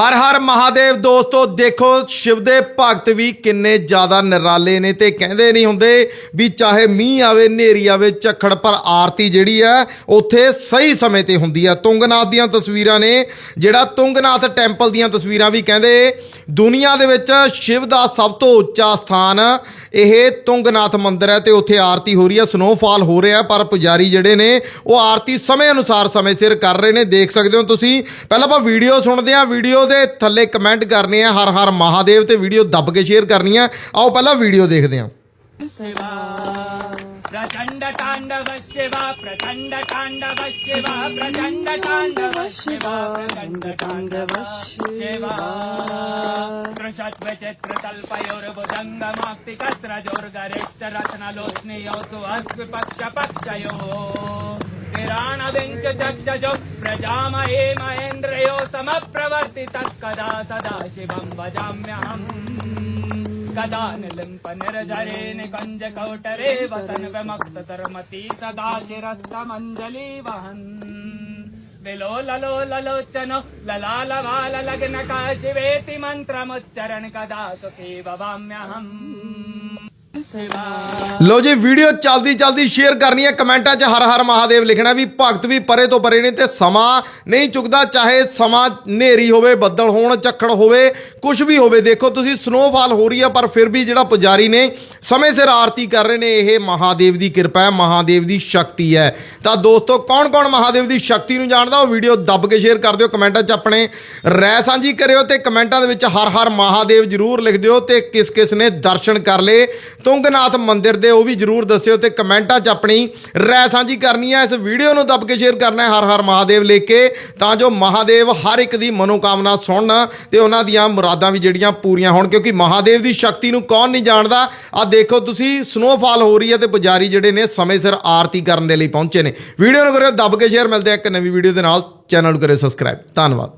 ਹਰ ਹਰ ਮਹਾਦੇਵ ਦੋਸਤੋ, ਦੇਖੋ, ਸ਼ਿਵ ਦੇ ਭਗਤ ਵੀ ਕਿੰਨੇ ਜ਼ਿਆਦਾ ਨਿਰਾਲੇ ਨੇ ਤੇ ਕਹਿੰਦੇ ਨਹੀਂ ਹੁੰਦੇ ਵੀ ਚਾਹੇ ਮੀਂਹ ਆਵੇ, ਹਨੇਰੀ ਆਵੇ, ਝੱਖੜ, ਪਰ ਆਰਤੀ ਜਿਹੜੀ ਹੈ, ਉੱਥੇ ਸਹੀ ਸਮੇਂ ਤੇ ਹੁੰਦੀ ਹੈ ਤੁੰਗਨਾਥ ਦੀਆਂ ਤਸਵੀਰਾਂ ਨੇ, ਜਿਹੜਾ ਤੁੰਗਨਾਥ ਟੈਂਪਲ ਦੀਆਂ ਤਸਵੀਰਾਂ ਵੀ ਕਹਿੰਦੇ, ਦੁਨੀਆ ਦੇ ਵਿੱਚ ਸ਼ਿਵ ਦਾ ਸਭ ਤੋਂ ਉੱਚਾ ਸਥਾਨ ਇਹ ਤੁੰਗਨਾਥ ਮੰਦਿਰ ਹੈ ਤੇ ਉੱਥੇ ਆਰਤੀ ਹੋ ਰਹੀ ਹੈ ਸਨੋਫਾਲ ਹੋ ਰਿਹਾ ਪਰ ਪੁਜਾਰੀ ਜਿਹੜੇ ਨੇ ਉਹ ਆਰਤੀ ਸਮੇਂ ਅਨੁਸਾਰ ਸਮੇਂ ਸਿਰ ਕਰ ਰਹੇ ਨੇ ਦੇਖ ਸਕਦੇ ਹੋ ਤੁਸੀਂ ਪਹਿਲਾਂ ਆਪਾਂ ਵੀਡੀਓ ਸੁਣਦੇ ਹਾਂ ਵੀਡੀਓ ਦੇ ਥੱਲੇ ਕਮੈਂਟ ਕਰਨੇ ਆ ਹਰ ਹਰ ਮਹਾਦੇਵ ਤੇ ਵੀਡੀਓ ਦੱਬ ਕੇ ਸ਼ੇਅਰ ਕਰਨੀ ਆ ਆਓ ਪਹਿਲਾਂ ਵੀਡੀਓ ਦੇਖਦੇ ਹਾਂ शिवा प्रचण्ड ताण्डव शिवा प्रचण्ड ताण्डव शिवा प्रचण्ड ताण्डव शिवा प्रचण्ड ताण्डव शिवा कृशत्वचित्रतल्पयोर्भुजङ्गमाक्तिकस्रजोर्गरिश्च रत्नलोचनीयो सुहस्विपक्षपक्षयो किराणविञ्च चक्षजो प्रजामहे महेन्द्रयो समप्रवर्तितः कदा सदा शिवं भजाम्यहम् कदा निलिम्पनिर्झरे निकञ्ज कौटरे वसन् विमुक्तधर्मति सदा शिरस्तमञ्जलि वहन् విలోలలోలలోచనో లలాలవాల లగ్న కాశివేతి మంత్రముచ్చరణ కదా సుఖీ భవామ్యహం. ਲੋ ਜੀ ਵੀਡੀਓ ਚਲਦੀ ਚਲਦੀ ਸ਼ੇਅਰ ਕਰਨੀ ਹੈ। ਕਮੈਂਟਾਂ 'ਚ ਹਰ ਹਰ ਮਹਾਦੇਵ ਲਿਖਣਾ ਵੀ ਭਗਤ ਵੀ ਪਰੇ ਤੋਂ ਪਰੇ ਨੇ ਤੇ ਸਮਾਂ ਨਹੀਂ ਚੁੱਕਦਾ, ਚਾਹੇ ਸਮਾਂ ਹਨੇਰੀ ਹੋਵੇ, ਬੱਦਲ ਹੋਣ, ਝੱਖੜ ਹੋਵੇ ਕੁਝ ਵੀ ਹੋਵੇ। ਦੇਖੋ, ਤੁਸੀਂ ਸਨੋਫਾਲ ਹੋ ਰਹੀ ਹੈ, ਪਰ ਫਿਰ ਵੀ ਜਿਹੜਾ ਪੁਜਾਰੀ ਨੇ ਸਮੇਂ ਸਿਰ ਆਰਤੀ ਕਰ ਰਹੇ ਨੇ, ਇਹ ਮਹਾਦੇਵ ਦੀ ਕਿਰਪਾ ਹੈ, ਮਹਾਦੇਵ ਦੀ ਸ਼ਕਤੀ ਹੈ। ਤਾਂ ਦੋਸਤੋ ਕੌਣ ਕੌਣ ਮਹਾਦੇਵ ਦੀ ਸ਼ਕਤੀ ਨੂੰ ਜਾਣਦਾ? ਉਹ ਵੀਡੀਓ ਦੱਬ ਕੇ ਸ਼ੇਅਰ ਕਰ ਦਿਓ, ਕਮੈਂਟਾਂ 'ਚ ਆਪਣੇ ਰਾਏ ਸਾਂਝੀ ਕਰਿਓ ਤੇ ਕਮੈਂਟਾਂ ਦੇ ਵਿੱਚ ਹਰ ਹਰ ਮਹਾਦੇਵ ਜਰੂਰ ਲਿਖ ਦਿਓ ਤੇ ਕਿਸ ਕਿਸ ਨੇ ਦਰਸ਼ਨ ਕਰ ਲਏ। ਤੁੰਗਨਾਥ ਮੰਦਿਰ ਦੇ, ਉਹ ਵੀ ਜਰੂਰ ਦੱਸਿਓ ਤੇ ਕਮੈਂਟਾਂ 'ਚ ਆਪਣੀ ਰਾਏ ਸਾਂਝੀ ਕਰਨੀ ਹੈ ਇਸ ਵੀਡੀਓ ਨੂੰ ਦੱਬ ਕੇ ਸ਼ੇਅਰ ਕਰਨਾ ਹੈ, ਹਰ ਹਰ ਮਹਾਦੇਵ ਲਿਖ ਕੇ। ਤਾਂ ਜੋ ਮਹਾਦੇਵ ਹਰ ਇੱਕ ਦੀ ਮਨੋਕਾਮਨਾ ਸੁਣਨ ਤੇ ਉਹਨਾਂ ਦੀਆਂ ਮੁਰਾਦਾਂ ਵੀ ਜਿਹੜੀਆਂ ਪੂਰੀਆਂ ਹੋਣ, ਕਿਉਂਕਿ ਮਹਾਦੇਵ ਦੀ ਸ਼ਕਤੀ ਨੂੰ ਕੌਣ ਨਹੀਂ ਜਾਣਦਾ? ਆ ਦੇਖੋ ਤੁਸੀਂ ਸਨੋਫਾਲ ਹੋ ਰਹੀ ਹੈ ਤੇ ਪੁਜਾਰੀ ਜਿਹੜੇ ਨੇ ਸਮੇਂ ਸਿਰ ਆਰਤੀ ਕਰਨ ਦੇ ਲਈ ਪਹੁੰਚੇ ਨੇ। ਵੀਡੀਓ ਨੂੰ ਕਰਿਓ ਦੱਬ ਕੇ ਸ਼ੇਅਰ, ਮਿਲਦੇ ਆ ਇੱਕ ਨਵੀਂ ਵੀਡੀਓ ਦੇ ਨਾਲ। ਚੈਨਲ ਨੂੰ ਕਰਿਓ ਸਬਸਕ੍ਰਾਈਬ। ਧੰਨਵਾਦ।